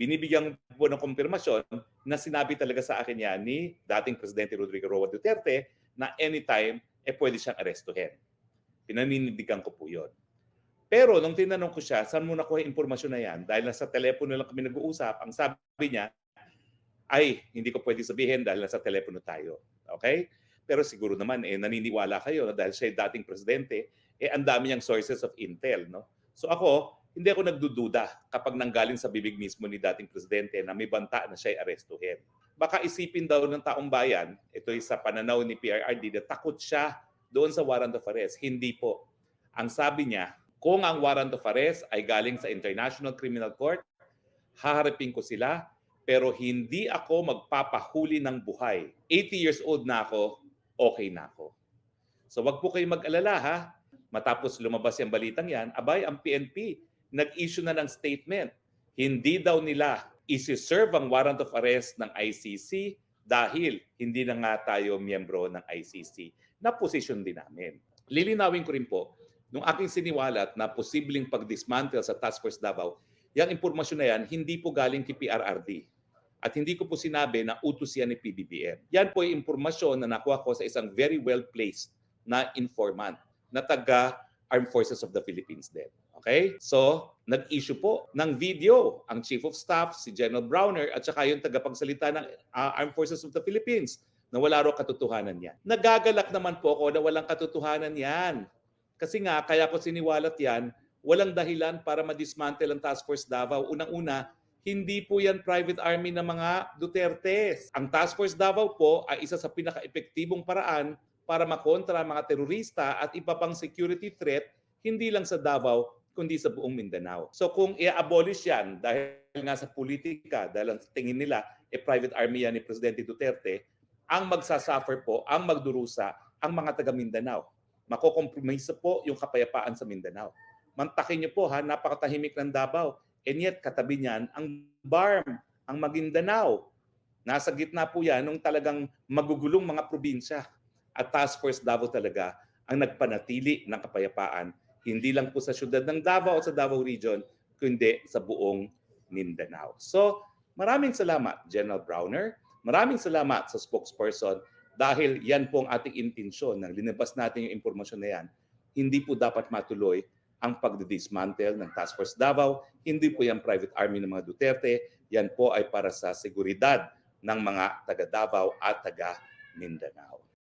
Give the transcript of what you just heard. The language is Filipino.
binibigyan po ng kumpirmasyon na sinabi talaga sa akin yan ni dating Presidente Rodrigo Roa Duterte na anytime, eh pwede siyang arestuhin. Pinaninindigan ko po yun. Pero nung tinanong ko siya, saan mo nakuha yung impormasyon na yan? Dahil nasa telepono lang kami nag-uusap, ang sabi niya, ay, hindi ko pwede sabihin dahil nasa telepono tayo. Okay? Pero siguro naman, eh, naniniwala kayo na dahil siya dating presidente, eh, ang dami niyang sources of intel. No? So ako, hindi ako nagdududa kapag nanggaling sa bibig mismo ni dating presidente na may banta na siya arestuhin. Baka isipin daw ng taong bayan, ito sa pananaw ni PRRD, na takot siya doon sa warrant of arrest. Hindi po. Ang sabi niya, kung ang warrant of arrest ay galing sa International Criminal Court, haharapin ko sila, pero hindi ako magpapahuli ng buhay. 80 years old na ako, okay na ako. So wag po kayo mag-alala ha. Matapos lumabas yung balitang yan, abay, ang PNP nag-issue na ng statement. Hindi daw nila isi-serve ang warrant of arrest ng ICC dahil hindi na nga tayo miyembro ng ICC na posisyon din namin. Lilinawin ko rin po, nung aking siniwalat na posibleng pag-dismantle sa Task Force Davao, yung impormasyon na yan, hindi po galing kay PRRD. At hindi ko po sinabi na utos yan ni PBBM. Yan po yung impormasyon na nakuha ko sa isang very well-placed na informant na taga Armed Forces of the Philippines din. Okay? So, nag-issue po ng video ang Chief of Staff, si General Browner, at saka yung tagapagsalita ng uh, Armed Forces of the Philippines na wala raw katotohanan yan. Nagagalak naman po ako na walang katotohanan yan. Kasi nga, kaya ko siniwalat yan, walang dahilan para ma-dismantle ang Task Force Davao. Unang-una, hindi po yan private army ng mga Dutertes. Ang Task Force Davao po ay isa sa pinaka-epektibong paraan para makontra mga terorista at iba pang security threat, hindi lang sa Davao, kundi sa buong Mindanao. So kung i-abolish yan dahil nga sa politika, dahil ang tingin nila, e private army yan ni Presidente Duterte, ang magsasuffer po, ang magdurusa, ang mga taga Mindanao makokompromisa po yung kapayapaan sa Mindanao. Mantakin niyo po ha, napakatahimik ng Davao. And yet, katabi niyan, ang BARM, ang Maguindanao. Nasa gitna po yan nung talagang magugulong mga probinsya. At Task Force Davao talaga ang nagpanatili ng kapayapaan. Hindi lang po sa syudad ng Davao o sa Davao Region, kundi sa buong Mindanao. So, maraming salamat, General Browner. Maraming salamat sa spokesperson dahil yan po ang ating intensyon nang linabas natin yung impormasyon na yan, hindi po dapat matuloy ang pagdidismantle ng Task Force Davao. Hindi po yan private army ng mga Duterte. Yan po ay para sa seguridad ng mga taga Davao at taga Mindanao.